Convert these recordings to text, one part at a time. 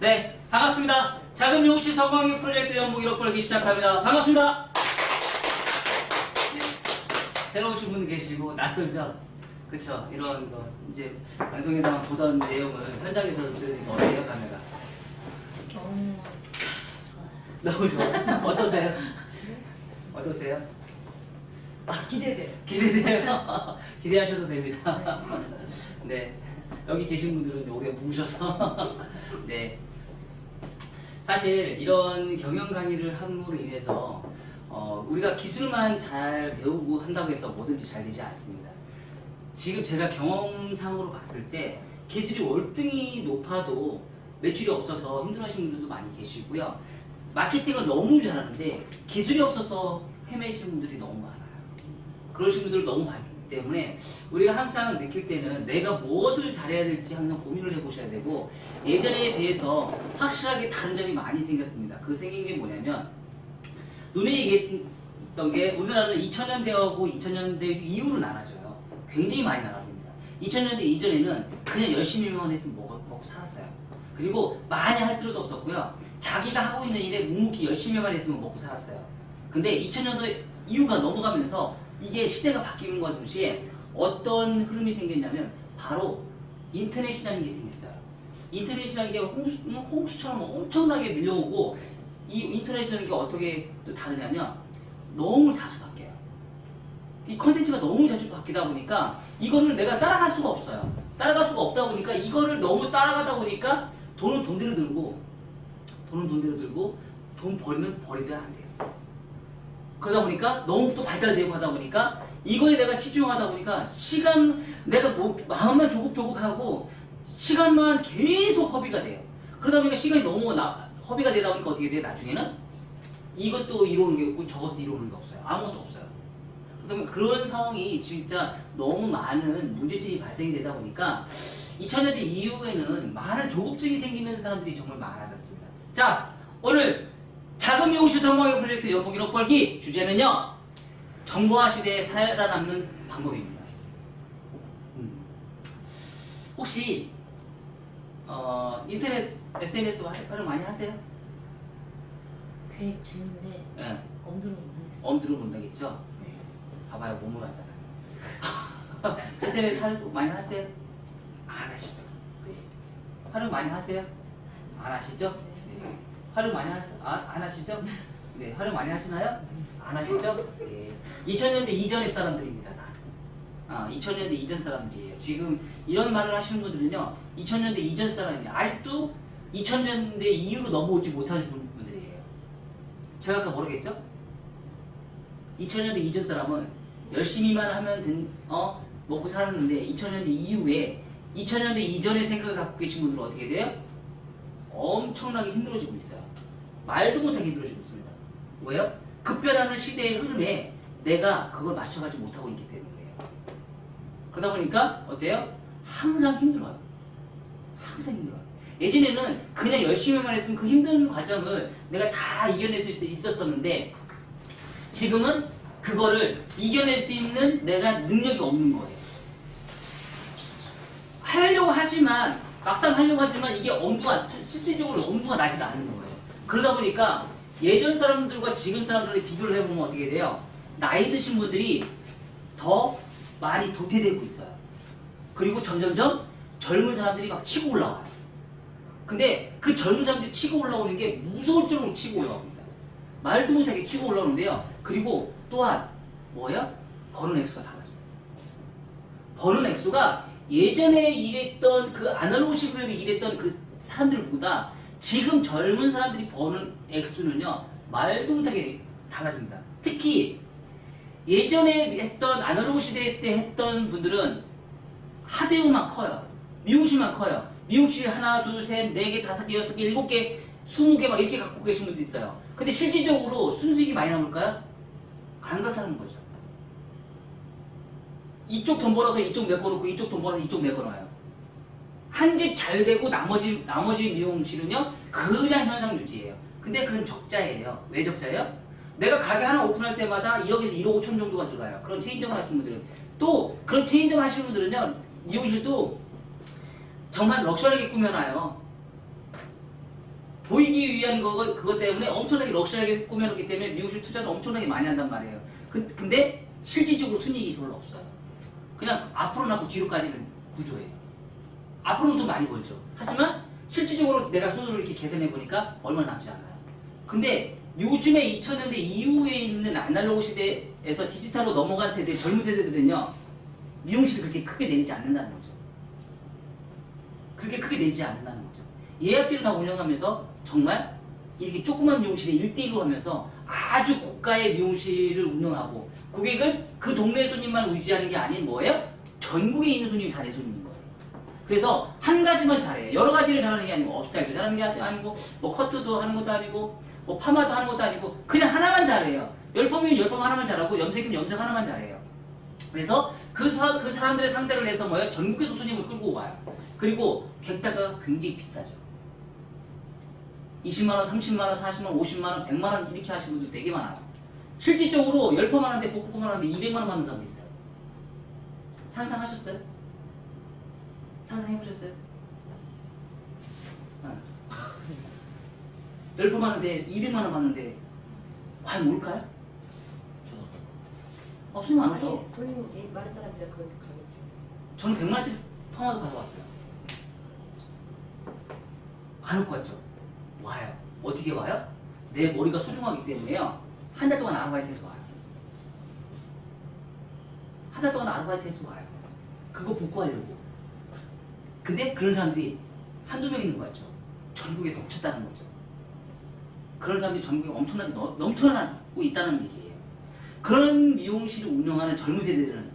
네, 반갑습니다. 작은 미용실 성공하기 프로젝트 연봉 1억 벌기 시작합니다. 반갑습니다. 네, 새로 오신 분도 계시고 낯설죠? 그쵸? 이런 거 이제 방송에서 보던 내용을 현장에서 들으니까 어때요, 카메라? 너무 좋아요. 너무 좋아요. 어떠세요? 어떠세요? 기대돼요. 기대돼요. 기대하셔도 됩니다. 네. 여기 계신 분들은 오래 묵으셔서. 네. 사실 이런 경영 강의를 함으로 인해서 어, 우리가 기술만 잘 배우고 한다고 해서 뭐든지 잘 되지 않습니다. 지금 제가 경험상으로 봤을 때 기술이 월등히 높아도 매출이 없어서 힘들어하시는 분들도 많이 계시고요. 마케팅을 너무 잘하는데 기술이 없어서 헤매시는 분들이 너무 많아요. 그러신 분들 너무 많 기 때문에 우리가 항상 느낄 때는 내가 무엇을 잘해야 될지 항상 고민을 해보셔야 되고 예전에 비해서 확실하게 다른 점이 많이 생겼습니다. 그 생긴 게 뭐냐면 눈에 얘기했던 게 우리나라는 2000년대하고 2000년대 이후로 나눠져요. 굉장히 많이 나눠집니다. 2000년대 이전에는 그냥 열심히만 했으면 먹고, 먹고 살았어요. 그리고 많이 할 필요도 없었고요. 자기가 하고 있는 일에 묵묵히 열심히만 했으면 먹고 살았어요. 근데 2000년대 이후가 넘어가면서 이게 시대가 바뀌는 것과 동시에 어떤 흐름이 생겼냐면 바로 인터넷이라는 게 생겼어요. 인터넷이라는 게 홍수, 홍수처럼 엄청나게 밀려오고 이 인터넷이라는 게 어떻게 또 다르냐면 너무 자주 바뀌어요. 이 컨텐츠가 너무 자주 바뀌다 보니까 이거를 내가 따라갈 수가 없어요. 따라갈 수가 없다 보니까 이거를 너무 따라가다 보니까 돈은 돈대로 들고 돈은 돈대로 들고 돈 버리면 버리자 안 돼요. 그러다 보니까 너무 또 발달되고 하다 보니까 이거에 내가 치중하다 보니까 시간 내가 뭐 마음만 조급조급하고 시간만 계속 허비가 돼요. 그러다 보니까 시간이 너무 나, 허비가 되다 보니까 어떻게 돼요? 나중에는 이것도 이루는 게 없고 저것도 이루는 게 없어요. 아무것도 없어요. 그러면 그런 상황이 진짜 너무 많은 문제점이 발생이 되다 보니까 2000년대 이후에는 많은 조급증이 생기는 사람들이 정말 많아졌습니다. 자, 오늘 작은 미용실 성공의 프로젝트 1억 벌기 주제는요. 정보화 시대에 살아남는 방법입니다. 음. 혹시 어, 인터넷 SNS 활- 활용 많이 하세요? 계획 중인데 예. 엄두를 못 내겠어요. 엄두를 본다겠죠? 네. 봐봐요 몸으로 하잖아요. 인터넷 활용 많이 하세요? 안 하시죠? 네. 활용 많이 하세요? 안 하시죠? 네. 활용 많이 하세요? 아, 안 하시죠? 네, 활용 많이 하시나요? 안 하시죠? 네. 2000년대 이전의 사람들입니다. 다. 아, 2000년대 이전 사람들이에요. 지금 이런 말을 하시는 분들은요, 2000년대 이전 사람이에요. 아직도 2000년대 이후로 넘어오지 못하는 분- 분들이에요. 제가 아까 모르겠죠? 2000년대 이전 사람은 열심히만 하면 된, 어, 먹고 살았는데 2000년대 이후에 2000년대 이전의 생각을 갖고 계신 분들은 어떻게 돼요? 엄청나게 힘들어지고 있어요. 말도 못하게 힘들어지고 있습니다. 왜요? 급변하는 시대의 흐름에 내가 그걸 맞춰가지 못하고 있기 때문이에요. 그러다 보니까 어때요? 항상 힘들어요. 항상 힘들어요. 예전에는 그냥 열심히만 했으면 그 힘든 과정을 내가 다 이겨낼 수 있- 있었었는데 지금은 그거를 이겨낼 수 있는 내가 능력이 없는 거예요. 하려고 하지만 막상 하려고 하지만 이게 엄두가 실질적으로 엄두가 나지가 않는 거예요. 그러다 보니까 예전 사람들과 지금 사람들의 비교를 해보면 어떻게 돼요? 나이 드신 분들이 더 많이 도태되고 있어요. 그리고 점점점 젊은 사람들이 막 치고 올라와요. 근데 그 젊은 사람들이 치고 올라오는 게 무서울 정도로 치고 올라옵니다. 말도 못하게 치고 올라오는데요. 그리고 또한 뭐야? 버는 액수가 달라져요. 버는 액수가 예전에 일했던 그 아날로그식으로 일했던 그 사람들보다 지금 젊은 사람들이 버는 액수는요 말도 못하게 달라집니다. 특히 예전에 했던 아날로그 시대 때 했던 분들은 하드웨어만 커요. 미용실만 커요. 미용실 하나, 둘, 셋, 네 개, 다섯 개, 여섯 개, 일곱 개, 스무 개 막 이렇게 갖고 계신 분도 있어요. 근데 실질적으로 순수익이 많이 남을까요? 안 그렇다는 거죠. 이쪽 돈 벌어서 이쪽 메꿔놓고 이쪽 돈 벌어서 이쪽 메꿔놔요. 한 집 잘 되고 나머지 나머지 미용실은요 그냥 현상 유지예요. 근데 그건 적자예요. 왜 적자예요? 내가 가게 하나 오픈할 때마다 1억에서 1억 5천 정도가 들어가요. 그런 체인점을 하시는 분들은 또 그런 체인점 하시는 분들은요 미용실도 정말 럭셔리하게 꾸며놔요. 보이기 위한 거 그것 때문에 엄청나게 럭셔리하게 꾸며놓기 때문에 미용실 투자를 엄청나게 많이 한단 말이에요. 그, 근데 실질적으로 순이익이 별로 없어요. 그냥 앞으로 나고 뒤로 까지는 구조예요. 앞으로는 돈 많이 벌죠. 하지만 실질적으로 내가 손으로 이렇게 계산해 보니까 얼마 남지 않아요. 근데 요즘에 2000년대 이후에 있는 아날로그 시대에서 디지털로 넘어간 세대, 젊은 세대들은요, 미용실을 그렇게 크게 내리지 않는다는 거죠. 그렇게 크게 내지 않는다는 거죠. 예약제를 다 운영하면서 정말 이렇게 조그만 미용실에 1대1로 하면서 아주 고가의 미용실을 운영하고 고객을 그 동네 손님만 유지하는 게 아닌 뭐예요? 전국에 있는 손님이 다 내 손님인 거예요. 그래서 한 가지만 잘해요. 여러 가지를 잘하는 게 아니고 업스타일도 잘하는 게 아니고 뭐 커트도 하는 것도 아니고 뭐 파마도 하는 것도 아니고 그냥 하나만 잘해요. 열펌이면 열펌 하나만 잘하고 염색이면 염색 하나만 잘해요. 그래서 그, 사, 그 사람들의 상대를 해서 뭐예요? 전국에서 손님을 끌고 와요. 그리고 객단가가 굉장히 비싸죠. 20만원, 30만원, 40만원, 50만원, 100만원 이렇게 하시는 분들 되게 많아요. 실질적으로 10펌 하는데 복구펌 하는데 200만원 받는 사람도 있어요. 상상하셨어요? 상상해보셨어요? 어. 10펌 하는데 200만원 받는데 과연 뭘까요? 어, 손님 안 오죠? 본인 많은 사람들이 그렇게 가겠죠. 저는 100만원짜리 펌하도 가져왔어요. 안 올 것 같죠? 와요. 어떻게 와요? 내 머리가 소중하기 때문에요. 한 달 동안 아르바이트해서 와요. 한 달 동안 아르바이트해서 와요. 그거 복구하려고. 근데 그런 사람들이 한두 명 있는 거 같죠? 전국에 넘쳤다는 거죠. 그런 사람들이 전국에 엄청나게 넘, 넘쳐나고 있다는 얘기예요. 그런 미용실을 운영하는 젊은 세대들은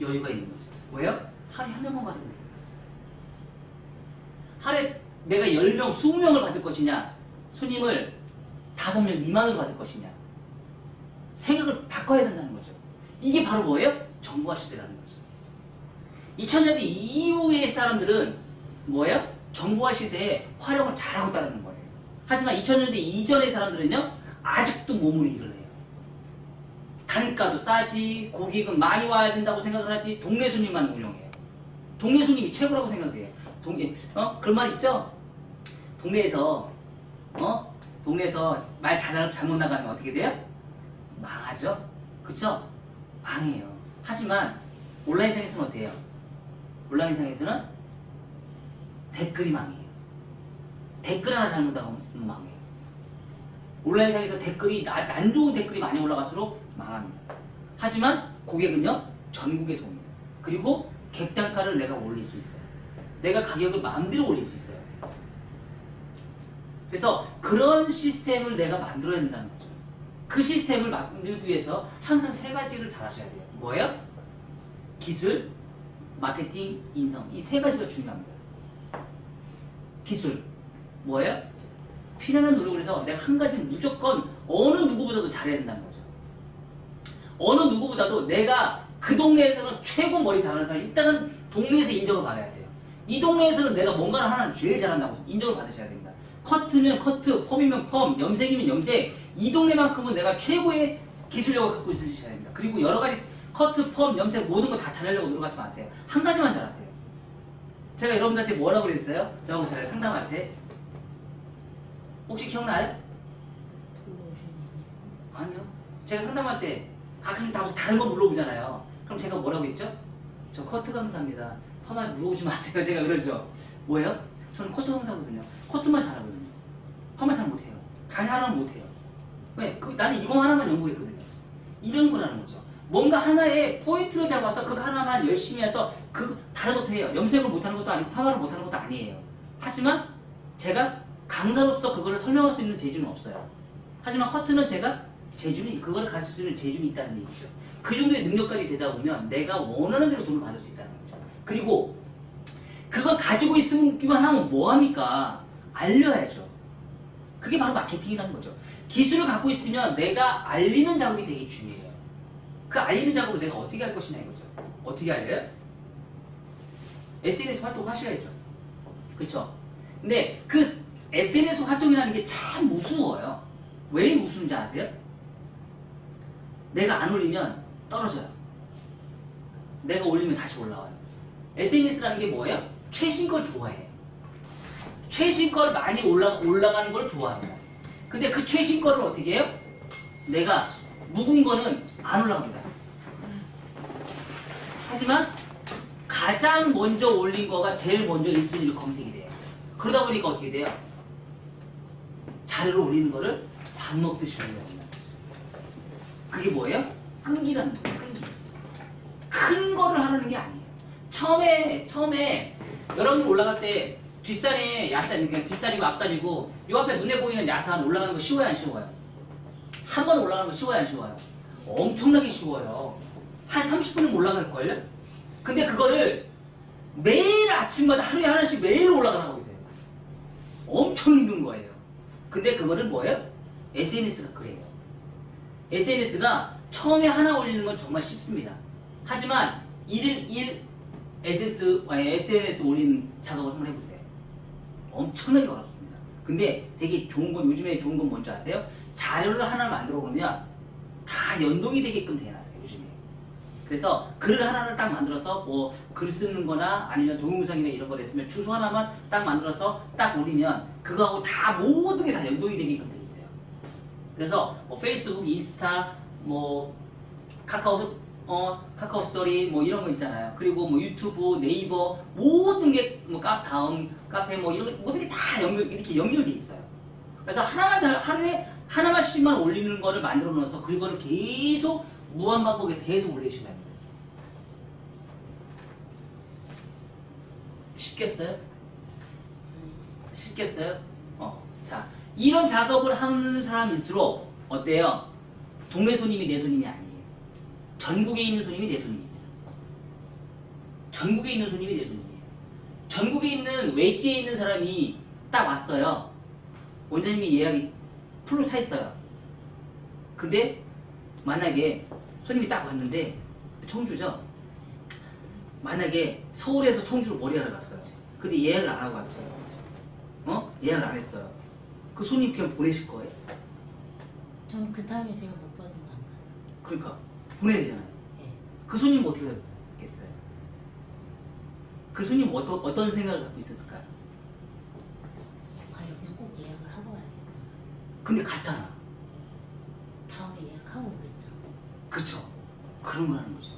여유가 있는 거죠. 왜요? 하루에 한 명만 받으면 돼요. 하루에 내가 10명, 20명을 받을 것이냐, 손님을 5명 미만으로 받을 것이냐. 생각을 바꿔야 된다는 거죠. 이게 바로 뭐예요? 정보화 시대라는 거죠. 2000년대 이후의 사람들은 뭐예요? 정보화 시대에 활용을 잘하고 있다는 거예요. 하지만 2000년대 이전의 사람들은요, 아직도 몸으로 일을 해요. 단가도 싸지, 고객은 많이 와야 된다고 생각을 하지, 동네 손님만 운영해요. 동네 손님이 최고라고 생각해요. 동네, 어? 그런 말 있죠? 동네에서, 어? 동네에서 말 잘, 잘못 나가면 어떻게 돼요? 망하죠? 그쵸? 망해요. 하지만 온라인상에서는 어때요? 온라인상에서는 댓글이 망해요. 댓글 하나 잘못 나가면 망해요. 온라인상에서 댓글이 나- 안 좋은 댓글이 많이 올라갈수록 망합니다. 하지만 고객은요 전국에서 옵니다. 그리고 객단가를 내가 올릴 수 있어요. 내가 가격을 마음대로 올릴 수 있어요. 그래서 그런 시스템을 내가 만들어야 된다는 거죠. 그 시스템을 만들기 위해서 항상 세 가지를 잘 하셔야 돼요. 뭐예요? 기술, 마케팅, 인성. 이 세 가지가 중요합니다. 기술. 뭐예요? 필요한 노력을 해서 내가 한 가지는 무조건 어느 누구보다도 잘해야 된다는 거죠. 어느 누구보다도 내가 그 동네에서는 최고 머리 잘하는 사람이 일단은 동네에서 인정을 받아야 돼요. 이 동네에서는 내가 뭔가를 하나를 제일 잘한다고 인정을 받으셔야 됩니다. 커트면 커트, 펌이면 펌, 염색이면 염색. 이 동네만큼은 내가 최고의 기술력을 갖고 있으셔야 됩니다. 그리고 여러 가지 커트, 펌, 염색 모든 거 다 잘하려고 노력하지 마세요. 한 가지만 잘하세요. 제가 여러분들한테 뭐라고 그랬어요? 저하고 제가 상담할 때 혹시 기억나요? 아니요. 제가 상담할 때 가끔 다 다른 거 물어보잖아요. 그럼 제가 뭐라고 했죠? 저 커트 강사입니다. 파마 물어보지 마세요. 제가 그러죠. 뭐예요? 저는 커트 강사거든요. 커트만 잘하거든요. 파마 잘 못해요. 강의 하나는 못해요. 왜? 그, 나는 이거 하나만 연구했거든요. 이런 거라는 거죠. 뭔가 하나의 포인트를 잡아서 그 하나만 열심히 해서 그 다른 것도 해요. 염색을 못하는 것도 아니고 파마를 못하는 것도 아니에요. 하지만 제가 강사로서 그거를 설명할 수 있는 재주는 없어요. 하지만 커트는 제가 재주는 그거를 가르칠 수 있는 재주는 있다는 얘기죠. 그 정도의 능력까지 되다 보면 내가 원하는 대로 돈을 받을 수 있다는 거죠. 그리고 그걸 가지고 있으면 하면 뭐 합니까? 알려야죠. 그게 바로 마케팅이라는 거죠. 기술을 갖고 있으면 내가 알리는 작업이 되게 중요해요. 그 알리는 작업을 내가 어떻게 할 것이냐 이거죠. 어떻게 알려요? SNS 활동하셔야죠. 그쵸? 근데 그 SNS 활동이라는 게참 우스워요. 왜 우스운지 아세요? 내가 안 올리면 떨어져요. 내가 올리면 다시 올라와요. SNS라는 게 뭐예요? 최신 걸 좋아해요. 최신 걸 많이 올라, 올라가는 걸 좋아합니다. 근데 그 최신 거를 어떻게 해요? 내가 묵은 거는 안 올라갑니다. 하지만 가장 먼저 올린 거가 제일 먼저 1순위로 검색이 돼요. 그러다 보니까 어떻게 돼요? 자료를 올리는 거를 밥 먹듯이 올려요. 그게 뭐예요? 끈기라는 거예요. 끈기. 큰 거를 하라는 게 아니에요. 처음에 처음에 여러분 올라갈 때 뒷산에 야산 그냥 뒷산이고 앞산이고 요 앞에 눈에 보이는 야산 올라가는 거 쉬워요 안 쉬워요? 한 번 올라가는 거 쉬워요 안 쉬워요? 엄청나게 쉬워요. 한 30분은 올라갈걸요? 근데 그거를 매일 아침마다 하루에 하나씩 매일 올라가라고 보세요. 엄청 힘든 거예요. 근데 그거를 뭐예요? SNS가 그래요. SNS가 처음에 하나 올리는 건 정말 쉽습니다. 하지만 1일 1 SS, 아니, SNS 올리는 작업을 한번 해보세요. 엄청나게 어렵습니다. 근데 되게 좋은 건 요즘에 좋은 건 뭔지 아세요? 자료를 하나 만들어 보면 다 연동이 되게끔 해놨어요 요즘에. 그래서 글을 하나를 딱 만들어서 뭐 글 쓰는 거나 아니면 동영상이나 이런 걸 했으면 주소 하나만 딱 만들어서 딱 올리면 그거하고 다 모든 게 다 연동이 되게끔 돼 있어요. 그래서 뭐 페이스북, 인스타, 뭐 카카오 어 카카오 스토리 뭐 이런 거 있잖아요. 그리고 뭐 유튜브, 네이버 모든 게뭐 카다음 카페 뭐 이런 게 모든 게 다 연결 이렇게 연결돼 있어요. 그래서 하나만 잘 하루에 하나만씩만 올리는 거를 만들어 놓아서 그거를 계속 무한 반복해서 계속 올리시면 됩니다. 쉽겠어요? 쉽겠어요? 어. 자, 이런 작업을 하는 사람일수록 어때요? 동네 손님이 내 손님이 아니에요. 전국에 있는 손님이 내 손님입니다. 전국에 있는 손님이 내 손님이에요. 전국에 있는 외지에 있는 사람이 딱 왔어요. 원장님이 예약이 풀로 차 있어요. 근데 만약에 손님이 딱 왔는데 청주죠. 만약에 서울에서 청주로 머리하러 갔어요. 근데 예약을 안 하고 왔어요. 어? 예약을 안 했어요. 그 손님 그냥 보내실 거예요? 저는 그 타임에 제가 못 받으면 안 가요. 그러니까 보내야 되잖아요. 예. 그 손님 어떻게 하겠어요? 그 손님 어떤 어떤 생각을 갖고 있었을까요? 아 여기는 꼭 예약을 하고 와야겠구나. 근데 갔잖아. 다음에 예약하고 오겠죠. 그쵸? 그런 거라는 거죠.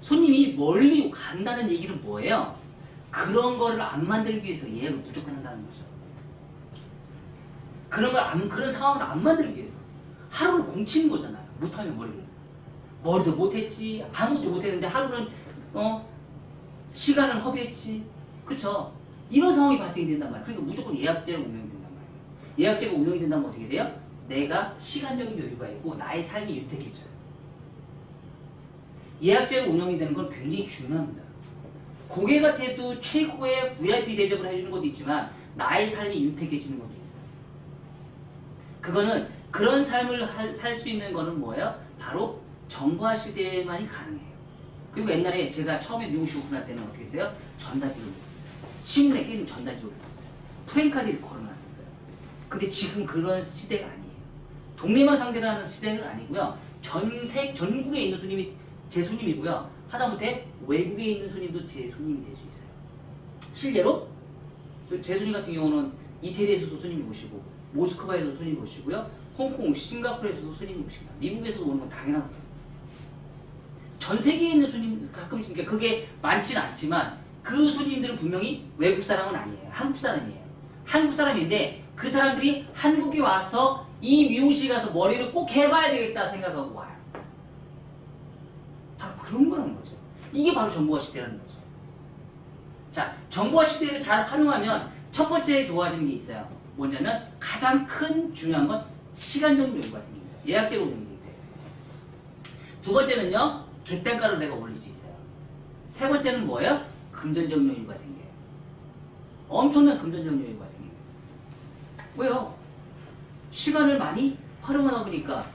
손님이 멀리 간다는 얘기는 뭐예요? 그런 거를 안 만들기 위해서 예약을 무조건 한다는 거죠. 그런 걸 안, 그런 상황을 안 만들기 위해서. 하루를 공치는 거잖아요. 못하면 머리를. 머리도 못했지, 아무것도 못했는데 하루는, 어, 시간을 허비했지. 그쵸? 이런 상황이 발생이 된단 말이에요. 그러니까 무조건 된단 말이에요. 예약제가 운영이 된다면 어떻게 돼요? 내가 시간적인 여유가 있고 나의 삶이 윤택해져요. 예약제로 운영이 되는 건 굉장히 중요합니다. 고객한테도 최고의 VIP 대접을 해주는 것도 있지만 나의 삶이 윤택해지는 것도 있어요. 그거는 그런 삶을 살 수 있는 거는 뭐예요? 바로 정보화 시대만이 가능해요. 그리고 옛날에 제가 처음에 미용실 오픈할 때는 어떻게 했어요? 전단지를 했었어요. 신문에 끼는 전단지를 했었어요. 프랭카드를 걸어놨었어요. 근데 지금 그런 시대가 아니에요. 동네만 상대로 하는 시대는 아니고요. 전세 전국에 있는 손님이 제 손님이고요. 하다못해 외국에 있는 손님도 제 손님이 될 수 있어요. 실제로 저제 손님 같은 경우는 이태리에서도 손님이 오시고 모스크바에서도 손님이 오시고요. 홍콩, 싱가포르에서도 손님이 오십니다. 미국에서도 오는 건 당연한 거예요. 전 세계에 있는 손님 가끔씩 그러니까 그게 많지는 않지만 그 손님들은 분명히 외국 사람은 아니에요. 한국 사람이에요. 한국 사람인데 그 사람들이 한국에 와서 이 미용실 가서 머리를 꼭 해봐야 되겠다 생각하고 와요. 바로 그런 거라는 거죠. 이게 바로 정보화 시대라는 거죠. 자, 정보화 시대를 잘 활용하면 첫 번째 좋아지는 게 있어요. 뭐냐면 가장 큰 중요한 건 시간적 여유가 생깁니다. 예약제로 운영이 될 때. 두 번째는요, 객단가를 내가 올릴 수 있어요. 세 번째는 뭐예요? 금전적 여유가 생겨요. 엄청난 금전적 여유가 생깁니다. 왜요? 시간을 많이 활용하다 보니까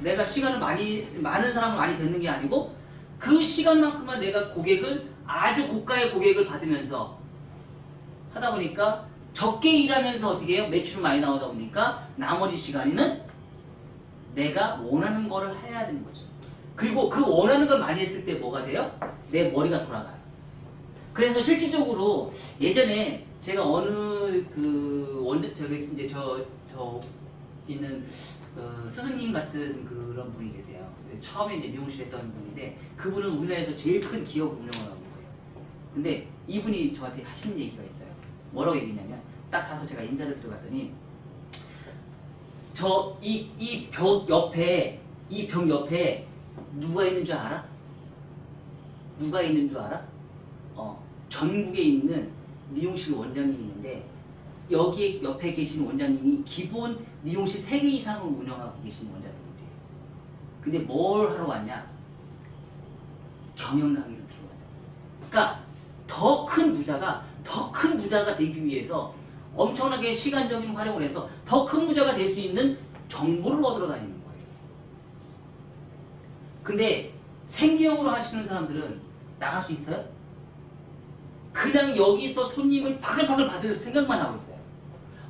내가 시간을 많이 많은 사람을 많이 뵙는 게 아니고 그 시간만큼만 내가 고객을 아주 고가의 고객을 받으면서 하다 보니까 적게 일하면서 어떻게 해요? 매출이 많이 나오다 보니까 나머지 시간에는 내가 원하는 거를 해야 되는 거죠. 그리고 그 원하는 걸 많이 했을 때 뭐가 돼요? 내 머리가 돌아가요. 그래서 실질적으로 예전에 제가 어느 그 원대 저기 이제 저 저 있는 그 스승님 같은 그런 분이 계세요. 처음에 이제 미용실 했던 분인데 그분은 우리나라에서 제일 큰 기업 운영을 하고 계세요. 근데 이분이 저한테 하신 얘기가 있어요. 뭐라고 얘기냐면 딱 가서 제가 인사를 들어갔더니 저 이 이 벽 옆에 이 벽 옆에 누가 있는 줄 알아? 누가 있는 줄 알아? 어 전국에 있는 미용실 원장님이 있는데 여기에 옆에 계신 원장님이 기본 미용실 3개 이상을 운영하고 계신 원장님들이에요. 근데 뭘 하러 왔냐? 경영 강의를 들어가요. 그러니까 더 큰 부자가 더 큰 부자가 되기 위해서 엄청나게 시간적인 활용을 해서 더 큰 부자가 될 수 있는 정보를 얻으러 다니는 거예요. 근데 생계형으로 하시는 사람들은 나갈 수 있어요? 그냥 여기서 손님을 바글바글 받을 생각만 하고 있어요.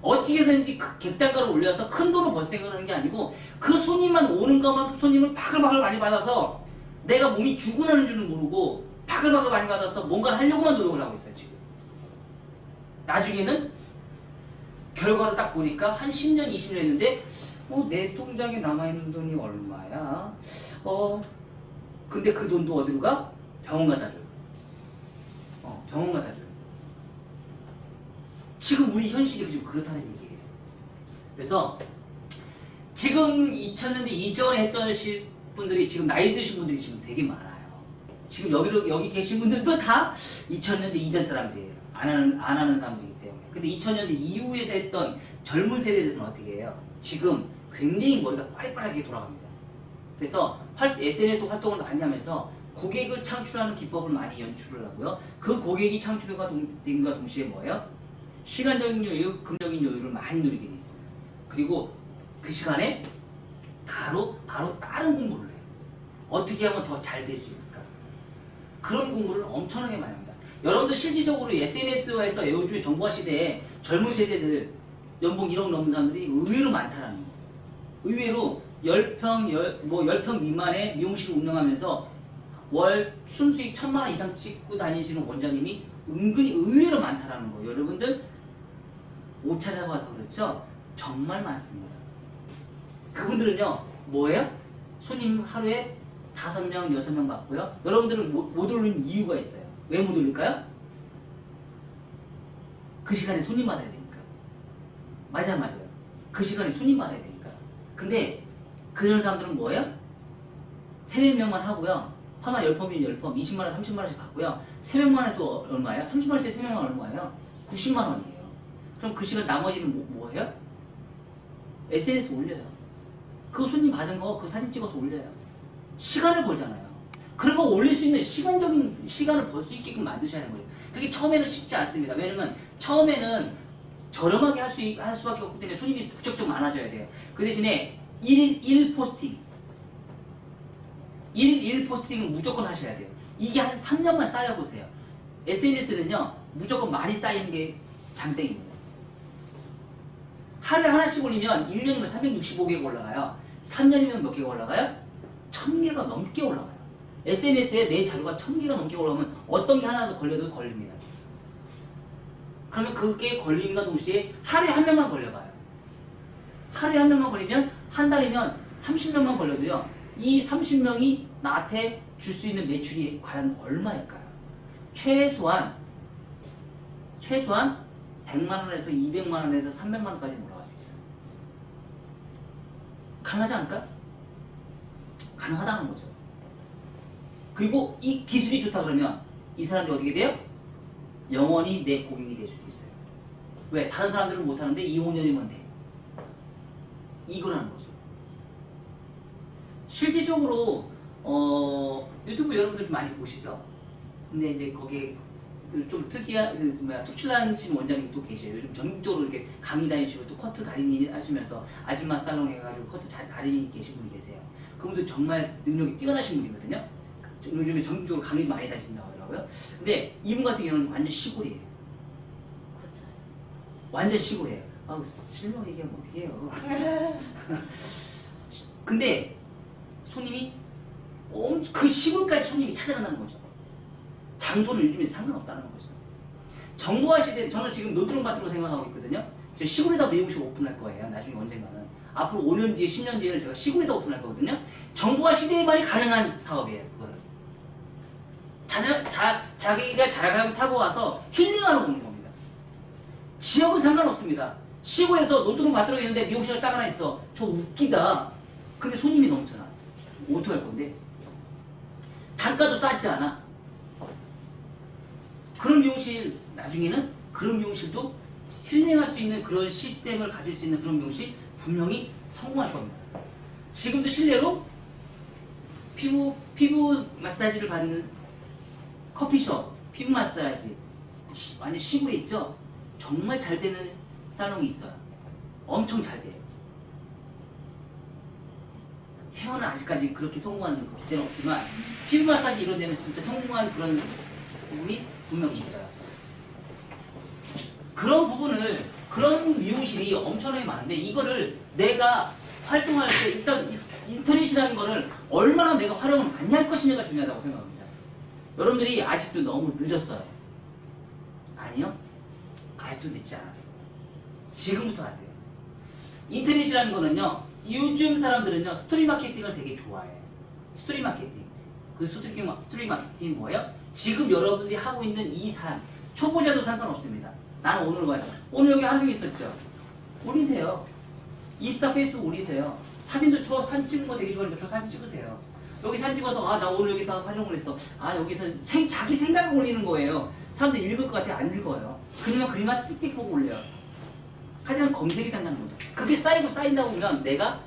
어떻게든지 그 객단가를 올려서 큰 돈을 벌 생각을 하는 게 아니고 그 손님만 오는 것만 손님을 바글바글 많이 받아서 내가 몸이 죽어나는 줄은 모르고 바글바글 많이 받아서 뭔가를 하려고만 노력을 하고 있어요 지금. 나중에는 결과를 딱 보니까 한 10년, 20년 했는데 어, 내 통장에 남아있는 돈이 얼마야? 어, 근데 그 돈도 어디로 가? 병원 갖다 줘요. 어, 병원 갖다 줘요. 지금 우리 현실이 지금 그렇다는 얘기예요. 그래서 지금 2000년대 이전에 했던 시- 분들이 지금 나이 드신 분들이 지금 되게 많아요. 지금 여기로 여기 계신 분들도 다 2000년대 이전 사람들이에요. 안 하는 안 하는 사람들이기 때문에. 근데 2000년대 이후에서 했던 젊은 세대들은 어떻게 해요? 지금 굉장히 머리가 빠릿빠릿하게 돌아갑니다. 그래서 활- SNS 활동을 많이 하면서 고객을 창출하는 기법을 많이 연출을 하고요. 그 고객이 창출과 동, 동시에 뭐예요? 시간적인 여유, 금적인 여유를 많이 누리게 돼 있습니다. 그리고 그 시간에 바로 바로 다른 공부를 해요. 어떻게 하면 더 잘 될 수 있을까? 그런 공부를 엄청나게 많이 합니다. 여러분들 실질적으로 SNS에서 요즘에 정보화 시대에 젊은 세대들 연봉 1억 넘는 사람들이 의외로 많다라는 거예요. 의외로 10평, 열, 뭐 10평 미만의 미용실 운영하면서 월 순수익 천만 원 이상 찍고 다니시는 원장님이 은근히 의외로 많다라는 거예요. 여러분들 못 찾아봐서 그렇죠? 정말 많습니다. 그분들은요, 뭐예요? 손님 하루에 다섯 명, 여섯 명 받고요. 여러분들은 못, 못 오는 이유가 있어요. 왜 못 올릴까요? 그 시간에 손님 받아야 되니까. 맞아요, 맞아요. 그 시간에 손님 받아야 되니까. 근데 그런 사람들은 뭐예요? 세네 명만 하고요. 파마 10펌이면 10펌, 20만원, 30만원씩 받고요. 3명만 해도 얼마예요? 30만원씩 3명만 얼마예요? 90만원이에요. 그럼 그 시간 나머지는 뭐, 뭐예요? SNS 올려요. 그 손님 받은 거 그 사진 찍어서 올려요. 시간을 벌잖아요. 그런 거 올릴 수 있는 시간적인 시간을 벌 수 있게끔 만드셔야 하는 거예요. 그게 처음에는 쉽지 않습니다. 왜냐면 처음에는 저렴하게 할, 수, 할 수밖에 없기 때문에 손님이 부쩍부쩍 많아져야 돼요. 그 대신에 1일 1 포스팅. 1일 1 포스팅은 무조건 하셔야 돼요. 이게 한 3년만 쌓여보세요. SNS는요, 무조건 많이 쌓이는 게 장땡입니다. 하루에 하나씩 올리면 1년이면 365개가 올라가요. 3년이면 몇 개가 올라가요? 1000개가 넘게 올라가요. SNS에 내 자료가 1000개가 넘게 올라오면 어떤 게 하나도 걸려도 걸립니다. 그러면 그게 걸림과 동시에 하루에 한 명만 걸려봐요. 하루에 한 명만 걸리면 한 달이면 30명만 걸려도요. 이 30명이 나한테 줄 수 있는 매출이 과연 얼마일까요? 최소한 최소한 100만 원에서 200만 원에서 300만 원까지 올라갈 수 있어요. 가능하지 않을까? 가능하다는 거죠. 그리고 이 기술이 좋다 그러면 이 사람들이 어떻게 돼요? 영원히 내 고객이 될 수도 있어요. 왜? 다른 사람들은 못하는데 2, 5년이면 돼. 이거라는 거죠. 실질적으로 어, 유튜브 여러분들 좀 많이 보시죠? 근데 이제 거기에 그 좀 특이한 그 뭐야 특출나신 원장님 또 계세요. 요즘 전국적으로 이렇게 강의 다니시고 또 커트 달인이 하시면서 아줌마 살롱 해가지고 커트 잘 달인이 계신 분이 계세요. 그분들 정말 능력이 뛰어나신 분이거든요. 그 요즘에 전국적으로 강의 많이 다니신다고 하더라고요. 근데 이분 같은 경우는 완전 시골이에요. 그쵸. 완전 시골이에요. 아 실명 얘기하면 어떡해요. 근데 손님이 엄- 그 시골까지 손님이 찾아간다는 거죠. 장소는 요즘에 상관없다는 거죠. 정보화 시대 저는 지금 노트론마트로 생각하고 있거든요. 제 시골에다 미용실 오픈할 거예요. 나중에 언젠가는 앞으로 5년 뒤에 10년 뒤에는 제가 시골에다 오픈할 거거든요. 정보화 시대에만이 가능한 사업이에요. 그거는 자, 자, 자기가 자가용 타고 와서 힐링하러 오는 겁니다. 지역은 상관없습니다. 시골에서 논두렁 받들어 있는데 미용실을 딱 하나 있어. 저 웃기다. 근데 손님이 넘쳐나. 어떡할 건데? 단가도 싸지 않아. 그런 미용실 나중에는 그런 미용실도 힐링할 수 있는 그런 시스템을 가질 수 있는 그런 미용실 분명히 성공할 겁니다. 지금도 실례로 피부 피부 마사지를 받는 커피숍, 피부 마사지 시- 완전 시골에 있죠. 정말 잘 되는 살롱이 있어요. 엄청 잘 돼요. 태어나 아직까지 그렇게 성공한 데는 없지만 피부 마사지 이런 데는 진짜 성공한 그런 부분이 분명 있어요. 그런 부분을 그런 미용실이 엄청나게 많은데 이거를 내가 활동할 때 일단 이- 인터넷이라는 거를 얼마나 내가 활용을 많이 할 것이냐가 중요하다고 생각합니다. 여러분들이 아직도 너무 늦었어요. 아니요? 아직도 늦지 않았어. 지금부터 하세요. 인터넷이라는 거는요, 요즘 사람들은요, 스토리 마케팅을 되게 좋아해. 스토리 마케팅. 그 스토리, 마- 스토리 마케팅이 뭐예요? 지금 여러분들이 하고 있는 이 삶, 초보자도 상관없습니다. 나는 오늘 와요. 오늘 여기 하중이 있었죠? 올리세요. 인스타 페이스북 올리세요. 사진도 저 사진 찍는 거 되게 좋아하니까 저 사진 찍으세요. 여기 사진 찍어서 아 나 오늘 여기서 활용을 했어. 아 여기서 생, 자기 생각을 올리는 거예요. 사람들 읽을 것 같아 안 읽어요. 그림만 그림만 띡띡 보고 올려요. 하지만 검색이 된다는 거죠. 그게 쌓이고 쌓인다고 보면 내가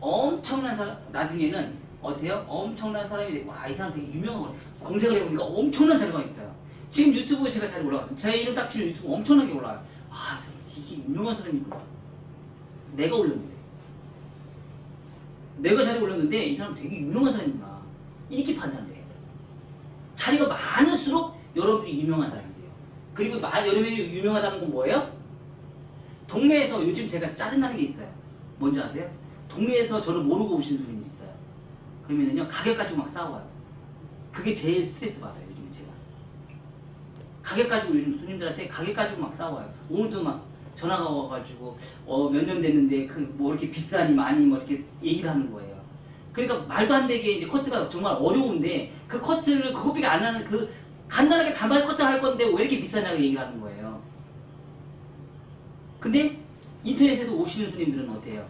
엄청난 사람 나중에는 어때요? 엄청난 사람이 되고 아 이 사람 되게 유명한 거 검색을 해보니까 엄청난 자료가 있어요. 지금 유튜브에 제가 잘 올라갔어요. 제 이름 딱 치면 유튜브 엄청나게 올라와요. 아 이 사람 되게 유명한 사람이구나. 내가 올렸는데 내가 자리 올렸는데 이 사람 되게 유명한 사람이구나. 이렇게 판단돼요. 자리가 많을수록 여러분들이 유명한 사람이 돼요. 그리고 마- 여러분이 유명하다는 건 뭐예요? 동네에서 요즘 제가 짜증나는 게 있어요. 뭔지 아세요? 동네에서 저를 모르고 오시는 손님들이 있어요. 그러면은요, 가격 가지고 막 싸워요. 그게 제일 스트레스 받아요, 요즘 제가. 가격 가지고 요즘 손님들한테 가격 가지고 막 싸워요. 오늘도 막 전화가 와가지고, 어, 몇 년 됐는데, 그, 뭐 이렇게 비싸니 많이 뭐 이렇게 얘기를 하는 거예요. 그러니까 말도 안 되게 이제 커트가 정말 어려운데, 그 커트를 그것밖에 안 하는 그, 간단하게 단발 커트 할 건데 왜 이렇게 비싸냐고 얘기를 하는 거예요. 근데 인터넷에서 오시는 손님들은 어때요?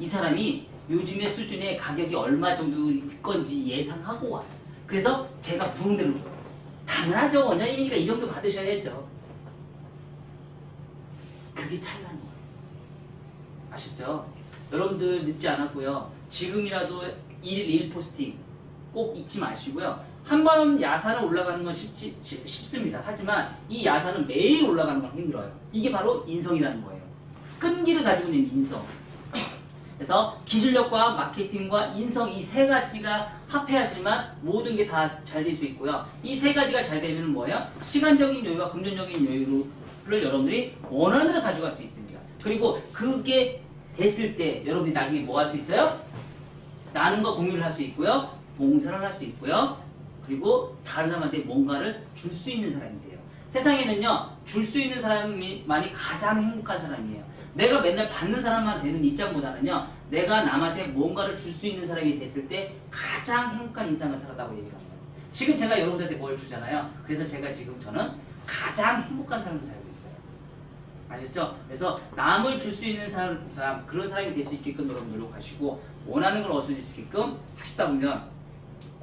이 사람이 요즘의 수준의 가격이 얼마 정도일 건지 예상하고 와요. 그래서 제가 부른 대로 줘요. 당연하죠. 원장님이니까 이 정도 받으셔야죠. 그게 차이라는 거예요. 아셨죠? 여러분들 늦지 않았고요. 지금이라도 1일 1 포스팅 꼭 잊지 마시고요. 한 번 야산을 올라가는 건 쉽지, 쉽, 쉽습니다. 하지만 이 야산은 매일 올라가는 건 힘들어요. 이게 바로 인성이라는 거예요. 끈기를 가지고 있는 인성. 그래서 기술력과 마케팅과 인성 이 세 가지가 합해야지만 모든 게 다 잘 될 수 있고요. 이 세 가지가 잘 되면 뭐예요? 시간적인 여유와 금전적인 여유를 여러분들이 원하는 대로 가져갈 수 있습니다. 그리고 그게 됐을 때 여러분이 나중에 뭐 할 수 있어요? 나눔과 공유를 할 수 있고요. 봉사를 할 수 있고요. 그리고 다른 사람한테 뭔가를 줄 수 있는 사람이 돼요. 세상에는요, 줄 수 있는 사람만이 가장 행복한 사람이에요. 내가 맨날 받는 사람만 되는 입장보다는요, 내가 남한테 뭔가를 줄 수 있는 사람이 됐을 때 가장 행복한 인상을 살았다고 얘기를 합니다. 지금 제가 여러분들한테 뭘 주잖아요. 그래서 제가 지금 저는 가장 행복한 삶을 살고 있어요. 아셨죠? 그래서 남을 줄 수 있는 사람, 사람, 그런 사람이 될 수 있게끔 여러분 노력하시고 원하는 걸 얻을 수 있게끔 하시다 보면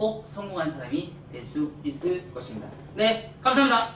꼭 성공한 사람이 될 수 있을 것입니다. 네, 감사합니다.